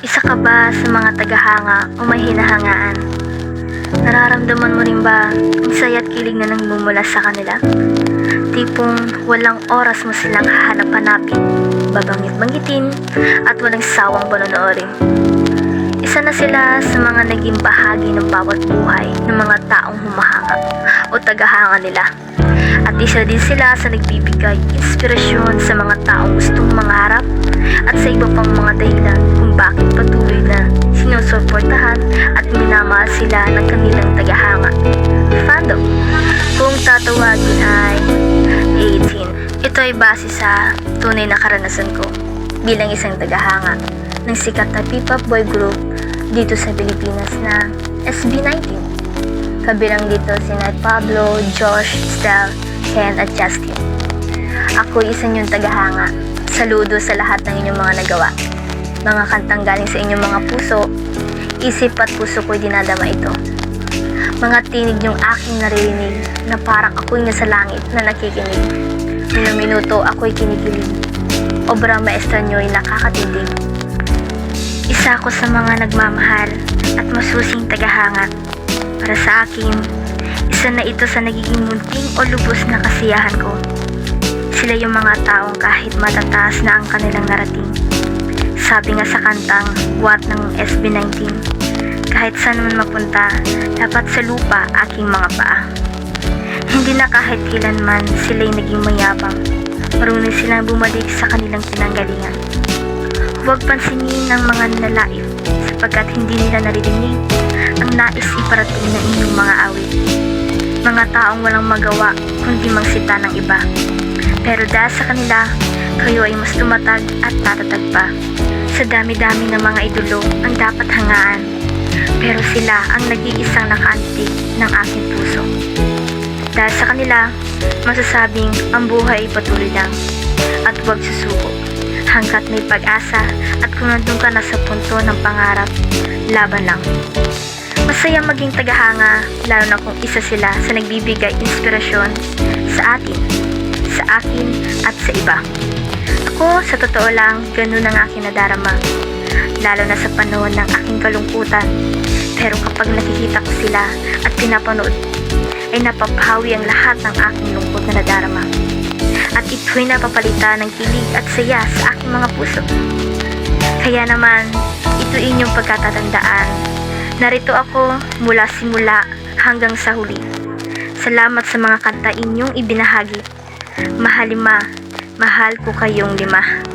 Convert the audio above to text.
Isa ka ba sa mga tagahanga o may hinahangaan? Nararamdaman mo rin ba ang saya kilig na nagmumula sa kanila? Tipong walang oras mo silang hahanap-hanapin, babangit-bangitin, at walang sawang panonoorin. Isa na sila sa mga naging bahagi ng bawat buhay ng mga taong humahanga o tagahanga nila. At isa din sila sa nagbibigay inspirasyon sa mga taong gustong mangarap at sa iba pang mga dahilan sila ng kanilang tagahanga. Fandom. Kung tatawagin ay 18. Ito ay base sa tunay na karanasan ko bilang isang tagahanga ng sikat na P-pop boy group dito sa Pilipinas na SB19. Kabilang dito si Nat Pablo, Josh, Stel, Ken at Justin. Ako isa niyong tagahanga. Saludo sa lahat ng inyong mga nagawa. Mga kantang galing sa inyong mga puso, isip at puso ko'y dinadama ito. Mga tinig niyong aking naririnig na parang ako'y nasa langit na nakikinig. Minuminuto ako'y kinikilig. Obra maestra niyo'y nakakatindig. Isa ako sa mga nagmamahal at masusing tagahanga. Para sa akin, isa na ito sa nagiging munting o lubos na kasiyahan ko. Sila yung mga taong kahit matataas na ang kanilang narating. Sabi nga sa kantang What ng SB19, kahit saan man mapunta, dapat sa lupa aking mga paa. Hindi na kahit kailanman sila'y naging mayabang. Marunong silang bumalik sa kanilang pinanggalingan. Huwag pansinin ng mga nalaif sapagkat hindi nila naririnig ang nais iparating ng inyong mga awit. Mga taong walang magawa kundi mangsita ng iba. Pero dahil sa kanila, kayo ay mas tumatag at tatatag pa. Sa dami-dami ng mga idolo ang dapat hangaan. Pero sila ang nag-iisang nakaantig ng aking puso. Dahil sa kanila, masasabing ang buhay ay patuloy lang at huwag susuko hanggat may pag-asa at kung nandun ka na sa punto ng pangarap, laban lang. Masaya maging tagahanga, lalo na kung isa sila sa nagbibigay inspirasyon sa atin, sa akin at sa iba. Ako, sa totoo lang, ganun ang aking nadarama, lalo na sa panahon ng aking kalungkutan. Pero kapag nakikita ko sila at pinapanood, ay napapahawi ang lahat ng aking lungkot na nadarama at ito'y napapalitan ng kilig at saya sa aking mga puso. Kaya naman, ito inyong pagkatatandaan. Narito ako mula simula hanggang sa huli. Salamat sa mga kanta inyong ibinahagi. Mahalima, mahal ko kayong lima.